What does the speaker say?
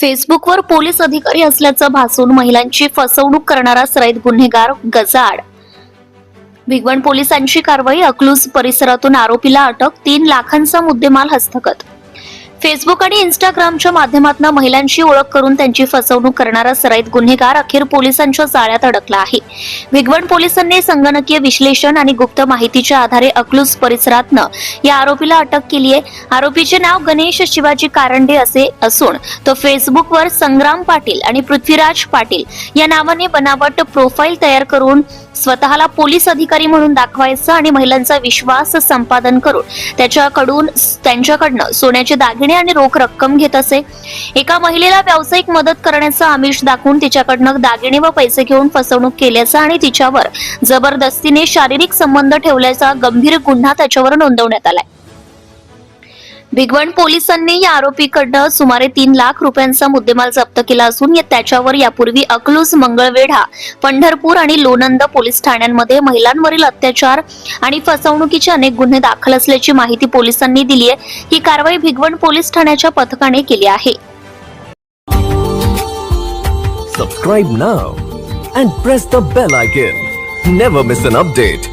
फेसबुकवर पोलीस अधिकारी असल्याचं भासून महिलांची फसवणूक करणारा सराईत गुन्हेगार गजाड भिगवण पोलिसांची कारवाई अकलूज परिसरातून आरोपीला अटक तीन लाखांचा मुद्देमाल हस्तगत. फेसबुक आणि इंस्टाग्रामच्या माध्यमातून महिलांची ओळख करून त्यांची फसवणूक करणारा सराईत गुन्हेगार अखेर पोलिसांच्या जाळ्यात अडकला आहे. भिगवण पोलिसांनी संगणकीय विश्लेषण आणि गुप्त माहितीच्या आधारे अकलूज परिसरातनं या आरोपीला अटक केली आहे. आरोपीचे नाव गणेश शिवाजी कारंडे असे असून तो फेसबुकवर संग्राम पाटील आणि पृथ्वीराज पाटील या नावाने बनावट प्रोफाईल तयार करून स्वतःला पोलीस अधिकारी म्हणून दाखवायचं आणि महिलांचा विश्वास संपादन करून त्याच्याकडून त्यांच्याकडनं सोन्याचे दागिने आणि रोख रक्कम घेत असे. एका महिलेला व्यावसायिक मदत करण्याचं आमिष दाखवून तिच्याकडनं दागिने व पैसे घेऊन फसवणूक केल्याचा आणि तिच्यावर जबरदस्तीने शारीरिक संबंध ठेवल्याचा गंभीर गुन्हा त्याच्यावर नोंदवण्यात आलाय. भिगवण पोलिसांनी या आरोपीकडनं सुमारे तीन लाख रुपयांचा मुद्देमाल जप्त केला असून त्याच्यावर यापूर्वी अकलूज मंगळवेढा पंढरपूर आणि लोणंद पोलीस ठाण्यांमध्ये महिलांवरील अत्याचार आणि फसवणुकीचे अनेक गुन्हे दाखल असल्याची माहिती पोलिसांनी दिली आहे ही कारवाई भिगवण पोलीस ठाण्याच्या पथकाने केली आहे Subscribe now and press the bell icon. Never miss an update.